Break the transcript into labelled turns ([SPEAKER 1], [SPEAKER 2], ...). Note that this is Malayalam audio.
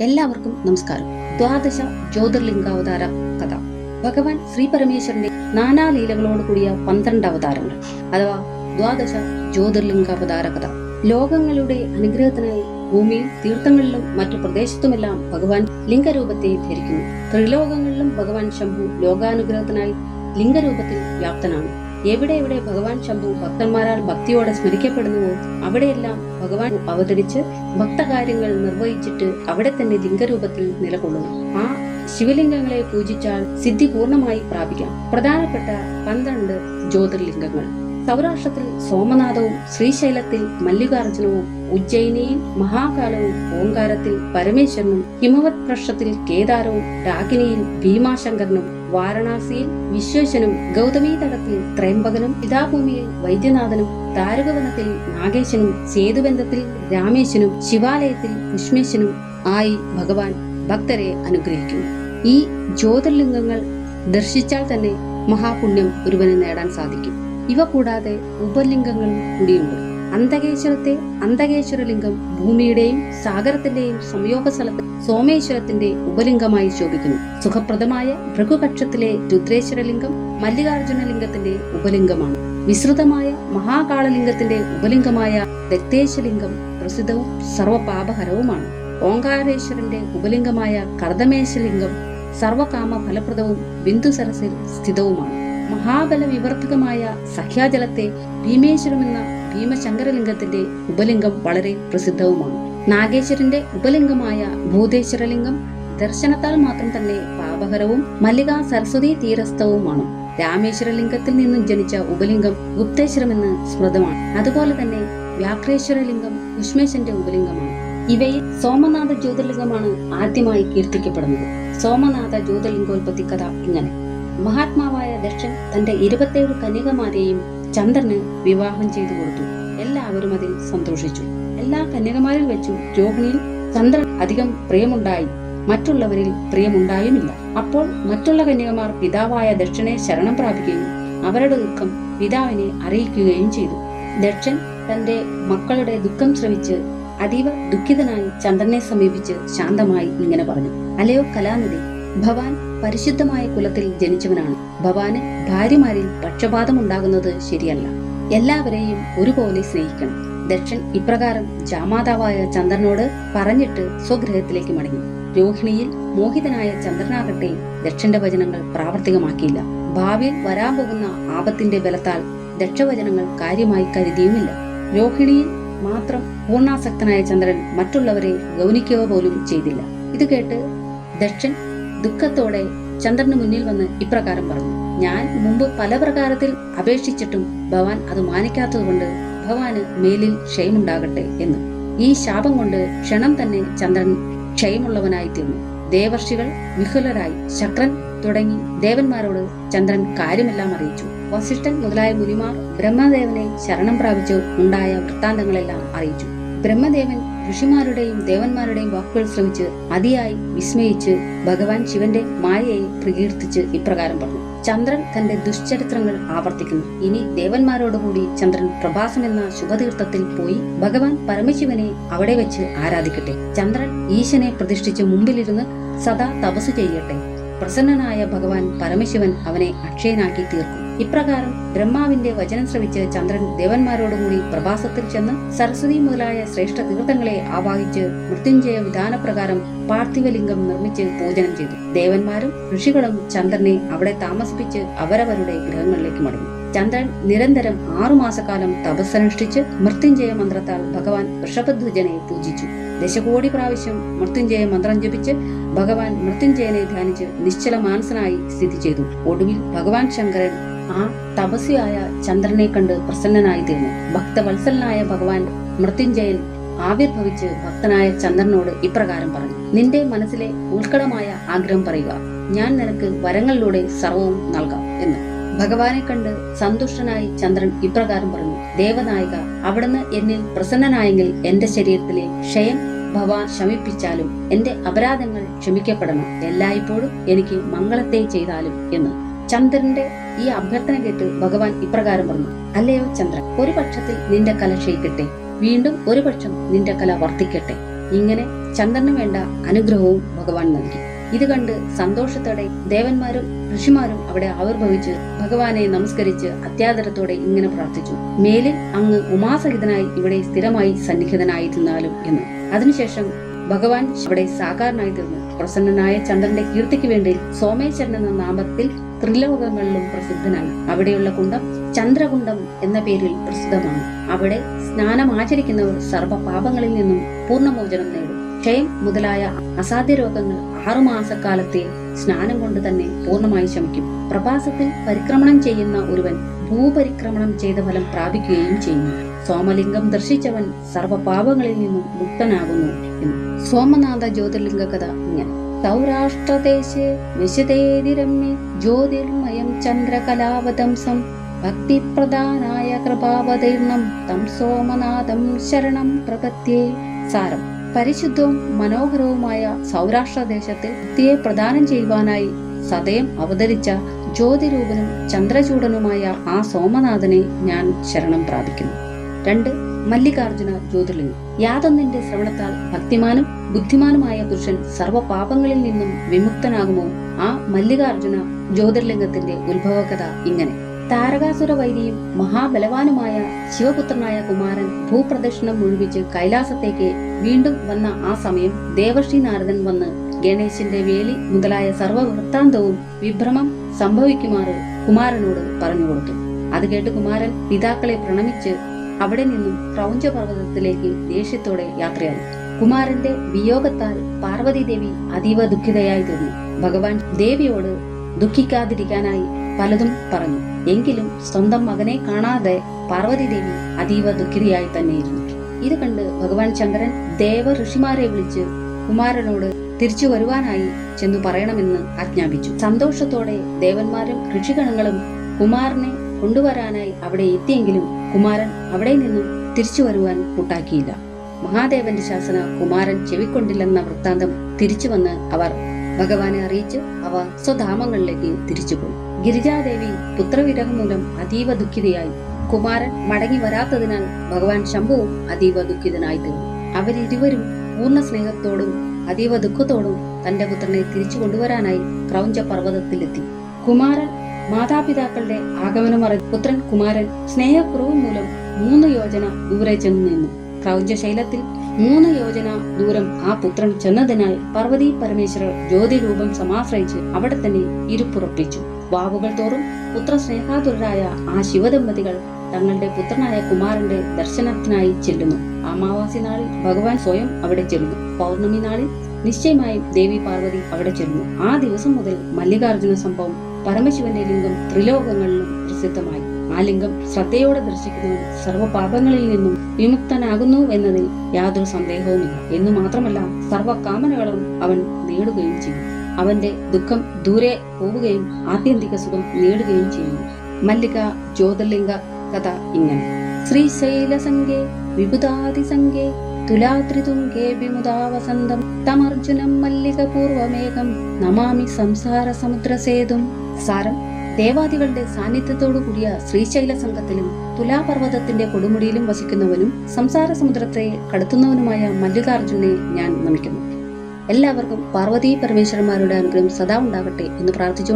[SPEAKER 1] എല്ലാവർക്കും നമസ്കാരം. ദ്വാദശ ജ്യോതിർലിംഗാവതാര കഥ. ഭഗവാൻ ശ്രീ പരമേശ്വരന്റെ നാനാ നാനാലീലകളോട് കൂടിയ പന്ത്രണ്ട് അവതാരങ്ങൾ അഥവാ ദ്വാദശ ജ്യോതിർലിംഗാവതാര കഥ. ലോകങ്ങളുടെ അനുഗ്രഹത്തിനായി ഭൂമിയിൽ തീർത്ഥങ്ങളിലും മറ്റു പ്രദേശത്തുമെല്ലാം ഭഗവാൻ ലിംഗരൂപത്തെ ധരിക്കുന്നു. ത്രിലോകങ്ങളിലും ഭഗവാൻ ശംഭു ലോകാനുഗ്രഹത്തിനായി ലിംഗരൂപത്തിൽ വ്യാപ്തനാണ്. എവിടെ എവിടെ ഭഗവാൻ ശംഭു ഭക്തന്മാരാൽ ഭക്തിയോടെ സ്മരിക്കപ്പെടുന്നുവോ അവിടെയെല്ലാം ഭഗവാൻ അവതരിച്ച് ഭക്തകാര്യങ്ങൾ നിർവഹിച്ചിട്ട് അവിടെ തന്നെ ലിംഗരൂപത്തിൽ നിലകൊള്ളുന്നു. ആ ശിവലിംഗങ്ങളെ പൂജിച്ചാൽ സിദ്ധി പൂർണമായി പ്രാപിക്കാം. പ്രധാനപ്പെട്ട പന്ത്രണ്ട് ജ്യോതിർലിംഗങ്ങൾ. സൗരാഷ്ട്രത്തിൽ സോമനാഥവും ശ്രീശൈലത്തിൽ മല്ലികാർജുനവും ഉജ്ജയിനിയിൽ മഹാകാലവും ഓങ്കാരത്തിൽ പരമേശ്വരനും ഹിമവത് പ്രക്ഷത്തിൽ കേദാരവും രാഗിനിയിൽ ഭീമാശങ്കരനും വാരണാസിയിൽ വിശ്വേശനും ഗൗതമി തടത്തിൽ ത്രയംബകനും പിതാഭൂമിയിൽ വൈദ്യനാഥനും താരകവനത്തിൽ നാഗേശനും സേതുബന്ധത്തിൽ രാമേശനും ശിവാലയത്തിൽ പുഷ്മേശനും ആയി ഭഗവാൻ ഭക്തരെ അനുഗ്രഹിക്കുന്നു. ഈ ജ്യോതിർലിംഗങ്ങൾ ദർശിച്ചാൽ തന്നെ മഹാപുണ്യം ഒരുവന് നേടാൻ സാധിക്കും. ഇവ കൂടാതെ ഉപലിംഗങ്ങളും കൂടിയുണ്ട്. അന്തകേശ്വരത്തെ അന്തകേശ്വര ലിംഗം ഭൂമിയുടെയും സാഗരത്തിന്റെയും സംയോഗ സ്ഥലത്ത് സോമേശ്വരത്തിന്റെ ഉപലിംഗമായി ശോഭിക്കുന്നു. സുഖപ്രദമായ ഭൃഗുകക്ഷത്തിലെ രുദ്രേശ്വര ലിംഗം മല്ലികാർജുന ലിംഗത്തിന്റെ ഉപലിംഗമാണ്. വിസ്തൃതമായ മഹാകാളലിംഗത്തിന്റെ ഉപലിംഗമായ ദത്തേശലിംഗം പ്രസിദ്ധവും സർവപാപഹരവുമാണ്. ഓങ്കാരേശ്വരന്റെ ഉപലിംഗമായ കർദമേശലിംഗം സർവകാമ ഫലപ്രദവും ബിന്ദു സരസിൽ സ്ഥിതവുമാണ്. മഹാബല വിവർത്തകമായ സഖ്യാജലത്തെ ഭീമേശ്വരമെന്ന ഭീമശങ്കരലിംഗത്തിന്റെ ഉപലിംഗം വളരെ പ്രസിദ്ധവുമാണ്. നാഗേശ്വരന്റെ ഉപലിംഗമായ ഭൂതേശ്വരലിംഗം ദർശനത്താൽ മാത്രം തന്നെ പാപഹരവും മല്ലിക സരസ്വതി തീരസ്ഥവുമാണ്. രാമേശ്വരലിംഗത്തിൽ നിന്നും ജനിച്ച ഉപലിംഗം ഗുപ്തേശ്വരമെന്ന് സ്മൃതമാണ്. അതുപോലെ തന്നെ വ്യാഘ്രേശ്വരലിംഗം കുഷ്മേശന്റെ ഉപലിംഗമാണ്. ഇവയിൽ സോമനാഥ ജ്യോതിർലിംഗമാണ് ആദ്യമായി കീർത്തിക്കപ്പെടുന്നത്. സോമനാഥ ജ്യോതിർലിംഗോത്പത്തി കഥ ഇങ്ങനെ. മഹാത്മാവായ ദക്ഷൻ തന്റെ ഇരുപത്തേഴ് കന്യകമാരെയും ചന്ദ്രന് വിവാഹം ചെയ്തു കൊടുത്തു. എല്ലാവരും അതിൽ സന്തോഷിച്ചു. എല്ലാ കന്യകമാരിൽ വെച്ചു രോഹിണിയിൽ ചന്ദ്രൻ അധികം പ്രിയമുണ്ടായി. മറ്റുള്ളവരിൽ പ്രിയമുണ്ടായുമില്ല. അപ്പോൾ മറ്റുള്ള കന്യകമാർ പിതാവായ ദക്ഷനെ ശരണം പ്രാപിക്കുകയും അവരുടെ ദുഃഖം പിതാവിനെ അറിയിക്കുകയും ചെയ്തു. ദക്ഷൻ തന്റെ മക്കളുടെ ദുഃഖം ശ്രവിച്ച് അതീവ ദുഃഖിതനായി ചന്ദ്രനെ സമീപിച്ച് ശാന്തമായി ഇങ്ങനെ പറഞ്ഞു. അലയോ കലാനിധി ഭവാൻ പരിശുദ്ധമായ കുലത്തിൽ ജനിച്ചവനാണ്. ഭവാന് ഭാര്യമാരിൽ പക്ഷപാതം ഉണ്ടാകുന്നത് ശരിയല്ല. എല്ലാവരെയും ഒരുപോലെ സ്നേഹിക്കണം. ദക്ഷൻ ഇപ്രകാരം ജാമാതാവായ ചന്ദ്രനോട് പറഞ്ഞിട്ട് സ്വഗ്രഹത്തിലേക്ക് മടങ്ങി. രോഹിണിയിൽ മോഹിതനായ ചന്ദ്രനാകട്ടെ ദക്ഷന്റെ വചനങ്ങൾ പ്രാവർത്തികമാക്കിയില്ല. ഭാവിയിൽ വരാൻ പോകുന്ന ആപത്തിന്റെ ബലത്താൽ ദക്ഷവചനങ്ങൾ കാര്യമായി കരുതിയുമില്ല. രോഹിണിയിൽ മാത്രം പൂർണാസക്തനായ ചന്ദ്രൻ മറ്റുള്ളവരെ ഗൗനിക്കുക പോലും ചെയ്തില്ല. ഇത് കേട്ട് ദക്ഷൻ ദുഃഖത്തോടെ ചന്ദ്രന് മുന്നിൽ വന്ന് ഇപ്രകാരം പറഞ്ഞു ഞാൻ മുമ്പ് പല പ്രകാരത്തിൽ അപേക്ഷിച്ചിട്ടും ഭവാൻ അത് മാനിക്കാത്തതുകൊണ്ട് ഭവാന് മേലിൽ ക്ഷയമുണ്ടാകട്ടെ എന്ന്. ഈ ശാപം കൊണ്ട് ക്ഷണം തന്നെ ചന്ദ്രൻ ക്ഷയമുള്ളവനായി തീർന്നു. ദേവർഷികൾ വിഹുലരായി ശക്രൻ തുടങ്ങി ദേവന്മാരോട് ചന്ദ്രൻ കാര്യമെല്ലാം അറിയിച്ചു. വസിഷ്ഠൻ മുതലായ മുനിമാർ ബ്രഹ്മദേവനെ ശരണം പ്രാപിച്ച് ഉണ്ടായ വൃത്താന്തങ്ങളെല്ലാം അറിയിച്ചു. ബ്രഹ്മദേവൻ ഋഷിമാരുടെയും ദേവന്മാരുടെയും വാക്കുകൾ ശ്രമിച്ച് അതിയായി വിസ്മയിച്ച് ഭഗവാൻ ശിവന്റെ മായയെ പ്രകീർത്തിച്ച് ഇപ്രകാരം പറഞ്ഞു. ചന്ദ്രൻ തന്റെ ദുശ്ചരിത്രങ്ങൾ ആവർത്തിക്കുന്നു. ഇനി ദേവന്മാരോടുകൂടി ചന്ദ്രൻ പ്രഭാസം എന്ന ശുഭതീർത്ഥത്തിൽ പോയി ഭഗവാൻ പരമശിവനെ അവിടെ വെച്ച് ആരാധിക്കട്ടെ. ചന്ദ്രൻ ഈശനെ പ്രതിഷ്ഠിച്ച് മുമ്പിലിരുന്ന് സദാ തപസ് ചെയ്യട്ടെ. പ്രസന്നനായ ഭഗവാൻ പരമശിവൻ അവനെ അക്ഷയനാക്കി തീർക്കും. ഇപ്രകാരം ബ്രഹ്മാവിന്റെ വചനം ശ്രവിച്ച് ചന്ദ്രൻ ദേവന്മാരോടുകൂടി പ്രഭാസത്തിൽ ചെന്ന് സരസ്വതി മുതലായ ശ്രേഷ്ഠ തീർത്ഥങ്ങളെ ആവാഹിച്ച് മൃത്യുഞ്ജയ വിധാനപ്രകാരം പാർത്ഥിവലിംഗം നിർമ്മിച്ച് പൂജനം ചെയ്തു. ദേവന്മാരും ഋഷികളും ചന്ദ്രനെ അവിടെ താമസിപ്പിച്ച് അവരവരുടെ ഗ്രഹങ്ങളിലേക്ക് മടങ്ങി. ചന്ദ്രൻ നിരന്തരം ആറുമാസക്കാലം തപസ്സനുഷ്ഠിച്ച് മൃത്യുഞ്ജയ മന്ത്രത്താൽ ഭഗവാൻ ഋഷഭധ്വജനെ പൂജിച്ചു. ദശകോടി പ്രാവശ്യം മൃത്യുഞ്ജയ മന്ത്രം ജപിച്ച് ഭഗവാൻ മൃത്യുഞ്ജയനെ ധ്യാനിച്ച് നിശ്ചല മാനസനായി സ്ഥിതി ചെയ്തു. ഒടുവിൽ ഭഗവാൻ ശങ്കരൻ ആ തപസ്വിയായ ചന്ദ്രനെ കണ്ട് പ്രസന്നനായി തീർന്നു. ഭക്തവത്സലനായ ഭഗവാൻ മൃത്യുഞ്ജയൻ ആവിർഭവിച്ച് ഭക്തനായ ചന്ദ്രനോട് ഇപ്രകാരം പറഞ്ഞു നിന്റെ മനസ്സിലെ ഉത്കടമായ ആഗ്രഹം പറയുക. ഞാൻ നിനക്ക് വരങ്ങളിലൂടെ സർവവും നൽകാം എന്ന്. ഭഗവാനെ കണ്ട് സന്തുഷ്ടനായി ചന്ദ്രൻ ഇപ്രകാരം പറഞ്ഞു ദേവനായിക അവിടുന്ന് എന്നിൽ പ്രസന്നനായെങ്കിൽ എന്റെ ശരീരത്തിലെ ക്ഷയം ഭവാൻ ശമിപ്പിച്ചാലും എന്റെ അപരാധങ്ങൾ ക്ഷമിക്കപ്പെടണം. എല്ലായ്പ്പോഴും എനിക്ക് മംഗളത്തെ ചെയ്താലും എന്ന്. ചന്ദ്രന്റെ ഈ അഭ്യർത്ഥന കേട്ട് ഭഗവാൻ ഇപ്രകാരം പറഞ്ഞു അല്ലയോ ചന്ദ്രൻ ഒരു പക്ഷത്തിൽ നിന്റെ കല ക്ഷയിക്കട്ടെ. വീണ്ടും ഒരു പക്ഷം നിന്റെ കല വർദ്ധിക്കട്ടെ ഇങ്ങനെ ചന്ദ്രന് വേണ്ട അനുഗ്രഹവും ഭഗവാൻ നൽകി. ഇത് കണ്ട് സന്തോഷത്തോടെ ദേവന്മാരും ഋഷിമാരും അവിടെ ആവിർഭവിച്ച് ഭഗവാനെ നമസ്കരിച്ച് അത്യാദരത്തോടെ ഇങ്ങനെ പ്രാർത്ഥിച്ചു മേലിൽ അങ്ങ് ഉമാസഹിതനായി ഇവിടെ സ്ഥിരമായി സന്നിഹിതനായിരുന്നാലും എന്ന്. അതിനുശേഷം ഭഗവാൻ അവിടെ സാകാരനായി തീർന്നു. പ്രസന്നനായ ചന്ദ്രന്റെ കീർത്തിക്ക് വേണ്ടി സോമേശ്വരൻ എന്ന നാമത്തിൽ ത്രിലോകങ്ങളിലും പ്രസിദ്ധനാണ്. അവിടെയുള്ള കുണ്ടം ചന്ദ്രകുണ്ടം എന്ന പേരിൽ പ്രസിദ്ധമാണ്. അവിടെ സ്നാനം ആചരിക്കുന്നവർ സർവപാപങ്ങളിൽ നിന്നും പൂർണമോചനം നേടും. ക്ഷയം മുതലായ അസാധ്യ രോഗങ്ങൾ ആറുമാസക്കാലത്തെ സ്നാനം കൊണ്ട് തന്നെ പൂർണമായി ശമിക്കും. പ്രഭാസത്തിൽ പരിക്രമണം ചെയ്യുന്ന ഒരുവൻ ഭൂപരിക്രമണം ചെയ്ത ഫലം പ്രാപിക്കുകയും ചെയ്യുന്നു. സോമലിംഗം ദർശിച്ചവൻ സർവപാപങ്ങളിൽ നിന്നും മുക്തനാകുന്നു എന്ന്. സോമനാഥ ജ്യോതിർലിംഗ കഥ ഇങ്ങനെ. സൗരാഷ്ട്രദേശേ വിശദേതിരമ്യ ജ്യോതിർമയം ചന്ദ്രകലാവതംസം ഭക്തിപ്രധാനായ കൃപാവതീർണം തം സോമനാഥം ശരണം പ്രപത്യേ സാരം. പരിശുദ്ധവും മനോഹരവുമായ സൗരാഷ്ട്രദേശത്തെ ഭക്തിയെ പ്രദാനം ചെയ്യുവാനായി സതയം അവതരിച്ച ജ്യോതിരൂപനും ചന്ദ്രചൂടനുമായ ആ സോമനാഥനെ ഞാൻ ശരണം പ്രാപിക്കുന്നു. രണ്ട് മല്ലികാർജുന ജ്യോതിർലിംഗം. യാതൊന്നിന്റെ ശ്രവണത്താൽ ഭക്തിമാനും ബുദ്ധിമാനുമായ പുരുഷൻ സർവപാപങ്ങളിൽ നിന്നും വിമുക്തനാകുമോ? ആ മല്ലികാർജുന ജ്യോതിർലിംഗത്തിന്റെ ഉത്ഭവകഥ ഇങ്ങനെ. താരകാസുര വൈരിയും മഹാബലവാനുമായ ശിവപുത്രനായ കുമാരൻ ഭൂപ്രദക്ഷിണം മുഴുവിച്ച് കൈലാസത്തേക്ക് വീണ്ടും വന്ന ആ സമയം ദേവശ്രീ നാരദൻ വന്ന് ഗണേശന്റെ വേലി മുതലായ സർവ വൃത്താന്തവും വിഭ്രമം സംഭവിക്കുമാറ് കുമാരനോട് പറഞ്ഞുകൊടുത്തു അത് കേട്ട് കുമാരൻ പിതാക്കളെ പ്രണമിച്ച് അവിടെ നിന്നും ക്രൗഞ്ച പർവതത്തിലേക്ക് ദേഷ്യത്തോടെ യാത്രയായി. കുമാരന്റെ വിയോഗത്താൽ പാർവതി ദേവി അതീവ ദുഃഖിതയായി തീർന്നു. ഭഗവാൻ ദേവിയോട് ദുഃഖിക്കാതിരിക്കാനായി പലതും പറഞ്ഞു. എങ്കിലും സ്വന്തം മകനെ കാണാതെ പാർവതി ദേവി അതീവ ദുഃഖിതയായി തന്നെയിരുന്നു. ഇത് കണ്ട് ഭഗവാൻ ചന്ദ്രൻ ദേവ ഋഷിമാരെ വിളിച്ച് കുമാരനോട് തിരിച്ചു വരുവാനായി ചെന്നു പറയണമെന്ന് ആജ്ഞാപിച്ചു. സന്തോഷത്തോടെ ദേവന്മാരും ഋഷിഗണങ്ങളും കുമാരനെ കൊണ്ടുവരാനായി അവിടെ എത്തിയെങ്കിലും കുമാരൻ അവിടെ നിന്നും തിരിച്ചു വരുവാൻ കൂട്ടാക്കിയില്ല. മഹാദേവന്റെ ശാസന കുമാരൻ ചെവിക്കൊണ്ടില്ലെന്ന വൃത്താന്തം തിരിച്ചു വന്ന് അവർ ഭഗവാനെ അറിയിച്ച് അവ സ്വധാമങ്ങളിലേക്ക് തിരിച്ചുപോയി ഗിരിജാദേവി പുത്രവിരഹം മൂലം അതീവ ദുഃഖിതയായി. കുമാരൻ മടങ്ങി വരാത്തതിനാൽ ഭഗവാൻ ശംഭുവും അതീവ ദുഃഖിതനായി തീർന്നു. അവരിരുവരും പൂർണ സ്നേഹത്തോടും അതീവ ദുഃഖത്തോടും തന്റെ പുത്രനെ തിരിച്ചു കൊണ്ടുവരാനായി ക്രൗഞ്ച പർവതത്തിലെത്തി കുമാരൻ മാതാപിതാക്കളുടെ ആഗമനം അറിഞ്ഞ പുത്രൻ കുമാരൻ സ്നേഹക്കുറവ് മൂലം മൂന്ന് യോജന ദൂരെ ചെന്നു നിന്നു. ക്രൗജശൈലത്തിൽ മൂന്ന് യോജന ദൂരം ആ പുത്രൻ ചെന്നതിനാൽ പാർവതി പരമേശ്വരർ ജ്യോതിരൂപം സമാശ്രയിച്ച് അവിടെ തന്നെ ഇരുപ്പുറപ്പിച്ചു. വാവുകൾ തോറും പുത്ര സ്നേഹാതുരായ ആ ശിവദമ്പതികൾ തങ്ങളുടെ പുത്രനായ കുമാരന്റെ ദർശനത്തിനായി ചെല്ലുന്നു. അമാവാസി നാളിൽ ഭഗവാൻ സ്വയം അവിടെ ചെല്ലുന്നു. പൗർണമി നാളിൽ നിശ്ചയമായും ദേവി പാർവതി അവിടെ ചെല്ലുന്നു. ആ ദിവസം മുതൽ മല്ലികാർജുന സംഭവം പരമശിവന്റെ ലിംഗം ത്രിലോകങ്ങളിലും പ്രസിദ്ധമായി. ആ ലിംഗം ശ്രദ്ധയോടെ ദർശിക്കുന്നവൻ സർവപാപങ്ങളിൽ നിന്നും വിമുക്തനാകുന്നു എന്നതിൽ യാതൊരു സന്ദേഹവുമില്ല. എന്നു മാത്രമല്ല സർവകാമനകളും അവൻ നേടുകയും ചെയ്യും. അവന്റെ ദുഃഖം ദൂരെ പോവുകയും ആത്യന്തിക സുഖം നേടുകയും ചെയ്യുന്നു മല്ലിക ജ്യോതിർലിംഗ കഥ ഇങ്ങനെ. ശ്രീശൈലസംഗേ വിബുധാതിസംഗേ തുലാത്രിതുംഗേ വിമുദാവസന്തം. തമർജുനം മല്ലിക പൂർവമേകം നമാമി സംസാര സമുദ്രസേതും സാരം ദേവാദികളുടെ സാന്നിധ്യത്തോടു കൂടിയ ശ്രീശൈല സംഘത്തിലും തുലാപർവതത്തിന്റെ കൊടുമുടിയിലും വസിക്കുന്നവനും സംസാര സമുദ്രത്തെ കടത്തുന്നവനുമായ മല്ലികാർജുനെ ഞാൻ നമിക്കുന്നു. എല്ലാവർക്കും പാർവതി പരമേശ്വരന്മാരുടെ അനുഗ്രഹം സദാ ഉണ്ടാകട്ടെ എന്ന് പ്രാർത്ഥിച്ചു